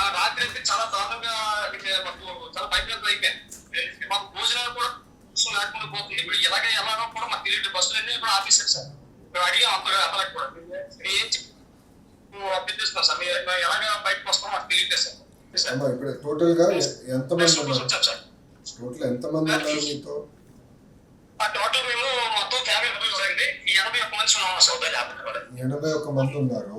ఆ రాత్రి అయితే చాలా దారుణంగా మాకు చాలా భయపడతా అయిపోయింది. మాకు భోజనాలు కూడా అవసరం లేకుండా పోతుంది. ఇప్పుడు ఎలాగ ఎలాగో కూడా మాకు తెలియదు. బస్సులు అన్ని కూడా ఆఫీసర్ సార్. మేము అడిగాం అంతగా అతనికి కూడా. ఏం అభ్యర్థిస్తున్నాం సార్. మేము ఎలాగ బయటకు వస్తాం మాకు తెలియదు సార్. సార్. ఇప్పుడు టోటల్గా ఎంత మంది సార్. టోటల్ ఎంత మంది ఉన్నారు మీతో? ఆ టోటల్ మేము మొత్తం ఫ్యామిలీ ఎనభై ఒక్క మంది ఉన్నాం కూడా ఎనభై ఒక్క మంది ఉన్నారు.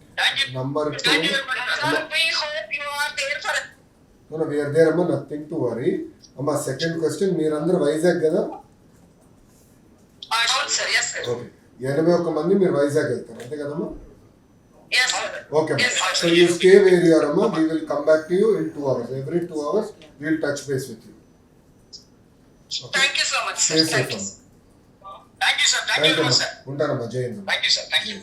there for No, we are there, అమ్మా నథింగ్ టు వరీ అమ్మా సెకండ్ క్వశ్చన్ మీరందరూ వైజాగ్ కదా? అవును సార్ ఎస్ సార్ ఓకే ఎనభై ఒక్క మంది మీరు వైజాగ్ వెళ్తారు అంతే కదమ్మా yes okay Yes, sir. So you stay where you are అమ్మా we will come back to you in two hours every two hours we will touch base with you thank you so much stay sir safe thank you అమ్మా thank you sir thank you thank you very much అమ్మా sir ఉంటానమ్మా. Jai Hind thank you sir thank you